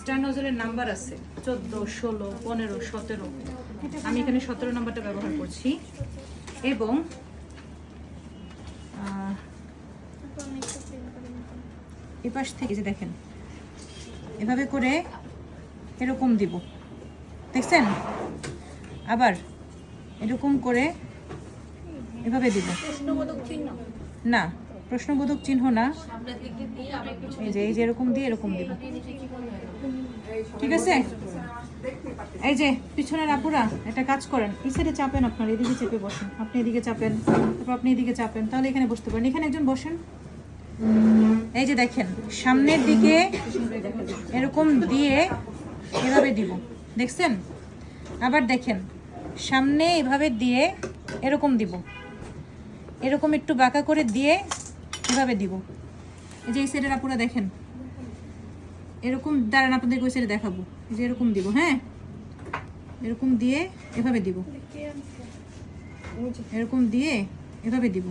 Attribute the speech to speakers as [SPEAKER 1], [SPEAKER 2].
[SPEAKER 1] Star নজলের number আছে চোদ্দ ষোলো পনেরো সতেরো। আমি এখানে সতেরো নাম্বারটা ব্যবহার করছি। এবং এ পাশ থেকে যে দেখেন এভাবে করে এরকম দিব। দেখছেন? আবার এরকম করে এভাবে দিব। না। প্রশ্নবোধক চিহ্ন না। এই যে এই যে এরকম দিয়ে এরকম দিব। ঠিক আছে? এই যে, পিছনের আপুরা, একটা কাজ করেন। এই সাইডে চাপেন আপনার, এদিকে চেপে বসেন। আপনি এদিকে চাপেন, তারপর আপনি এদিকে চাপেন, তাহলে এখানে বসতে পারেন। এখানে একজন বসেন। এই যে দেখেন, সামনের দিকে এরকম দিয়ে এভাবে দিব। দেখছেন? আবার দেখেন, সামনে এভাবে দিয়ে এরকম দিব। এরকম একটু বাঁকা করে দিয়ে এভাবে দিব? এই যে এই সাইডের আপুরা দেখেন। এরকম দাঁড়ান আপনাদেরকে ওই সাইডে দেখাবো। এই যে এরকম দিব হ্যাঁ? এরকম দিয়ে এভাবে দিব। এরকম দিয়ে এভাবে দিব।